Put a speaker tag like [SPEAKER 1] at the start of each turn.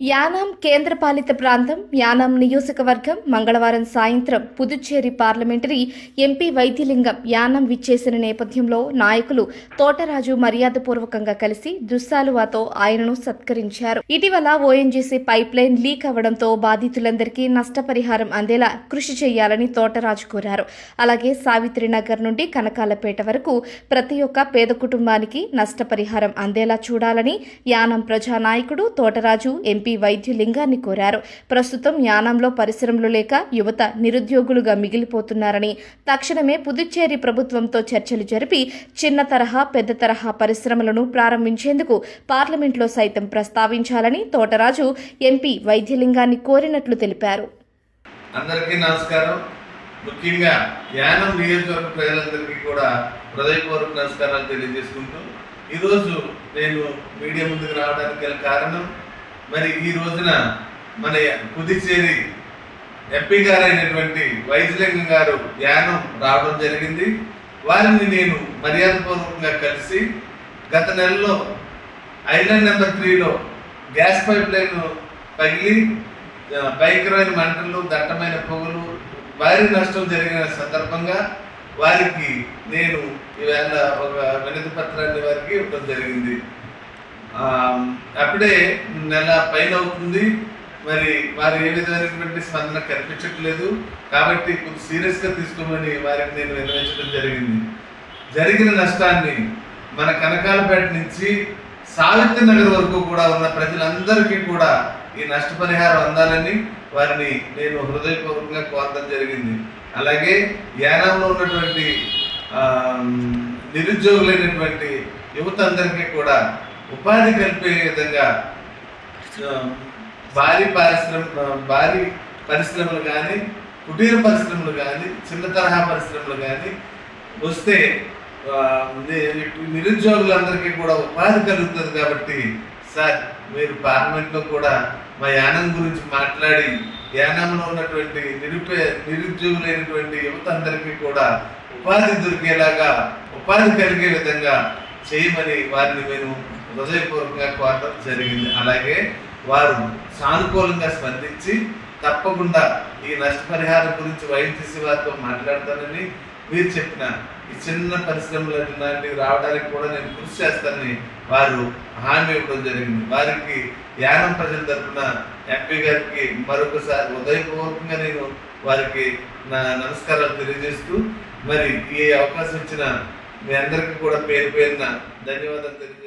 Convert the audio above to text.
[SPEAKER 1] యానాం కేంద్రపాలిత ప్రాంతం యానాం నియోజకవర్గం మంగళవారం సాయంత్రం పుదుచ్చేరి పార్లమెంటరీ ఎంపీ వైద్యలింగం యానాం విచ్చేసిన నేపథ్యంలో నాయకులు తోటరాజు మర్యాదపూర్వకంగా కలిసి దుస్సాలువాతో ఆయనను సత్కరించారు. ఇటీవల ఓఎన్జీసీ పైప్ లైన్ లీక్ అవడంతో బాధితులందరికీ నష్టపరిహారం అందేలా కృషి చేయాలని తోటరాజు కోరారు. అలాగే సావిత్రి నగర్ నుండి కనకాలపేట వరకు ప్రతి ఒక్క పేద కుటుంబానికి నష్టపరిహారం అందేలా చూడాలని యానం ప్రజానాయకుడు తోటరాజు ఎంపీ ఏపీ వైద్య లింగాన్ని కోరారు. ప్రస్తుతం యానంలో పరిశ్రమలు లేక యువత నిరుద్యోగులుగా మిగిలిపోతున్నారని తక్షణమే పుదుచ్చేరి ప్రభుత్వంతో చర్చలు జరిపి చిన్న తరహా పెద్ద తరహా పరిశ్రమలను ప్రారంభించేందుకు పార్లమెంట్లో సైతం ప్రస్తావించాలని తోటరాజు ఎంపీ వైద్యలింగాన్ని కోరినట్లు తెలిపారు.
[SPEAKER 2] అందరికీ నమస్కారం. ముఖ్యంగా యానం నియోజకవర్గ ప్రజలందరికీ కూడా హృదయపూర్వక నమస్కారాలు తెలియజేసుకుంటూ ఈరోజు నేను మీడియా ముందుకు రావడానికి గల కారణం మరి ఈ రోజున మన పుదుచ్చేరి ఎంపీ గారైనటువంటి వైద్యలింగం గారు యానం రావడం జరిగింది. వారిని నేను మర్యాదపూర్వకంగా కలిసి గత నెలలో ఐలాండ్ నెంబర్ త్రీలో గ్యాస్ పైప్ లైన్ పగిలి భయంకరమైన మంటలు దట్టమైన పొగలు భారీ నష్టం జరిగిన సందర్భంగా వారికి నేను ఈవేళ ఒక వినతి పత్రాన్ని వారికి ఇవ్వడం జరిగింది. అప్పుడే నెల పైన అవుతుంది. మరి వారు ఏ విధమైనటువంటి స్పందన కనిపించట్లేదు. కాబట్టి కొంచెం సీరియస్గా తీసుకోమని వారిని నేను నిర్వహించడం జరిగింది. జరిగిన నష్టాన్ని మన కనకాలపేట నుంచి సావిత్రి నగర్ వరకు కూడా ఉన్న ప్రజలందరికీ కూడా ఈ నష్టపరిహారం అందాలని వారిని నేను హృదయపూర్వకంగా కోరడం జరిగింది. అలాగే యానంలో ఉన్నటువంటి నిరుద్యోగులైనటువంటి యువత అందరికీ కూడా ఉపాధి కల్పే విధంగా భారీ పరిశ్రమ భారీ పరిశ్రమలు కానీ కుటీర పరిశ్రమలు కానీ చిన్న తరహా పరిశ్రమలు కానీ వస్తే నిరుద్యోగులందరికీ కూడా ఉపాధి కలుగుతుంది కాబట్టి సార్ మీరు పార్లమెంట్లో కూడా మా యానం గురించి మాట్లాడి యానంలో ఉన్నటువంటి నిరుపే నిరుద్యోగులైనటువంటి యువత అందరికీ కూడా ఉపాధి దొరికేలాగా ఉపాధి కలిగే విధంగా చేయమని వారిని మేము హృదయపూర్వకంగా కోరడం జరిగింది. అలాగే వారు సానుకూలంగా స్పందించి తప్పకుండా ఈ నష్టపరిహారం గురించి వైద్యసి వారితో మాట్లాడతానని మీరు చెప్పిన ఈ చిన్న పరిశ్రమలు లాంటివి రావడానికి కూడా నేను కృషి చేస్తానని వారు హామీ ఇవ్వడం జరిగింది. వారికి యానం ప్రజల తరఫున ఎంపీ గారికి మరొకసారి హృదయపూర్వకంగా నేను వారికి నా నమస్కారాలు తెలియజేస్తూ మరి ఈ అవకాశం ఇచ్చిన మీ అందరికీ కూడా పేరు పేరున ధన్యవాదాలు తెలియజేస్తాను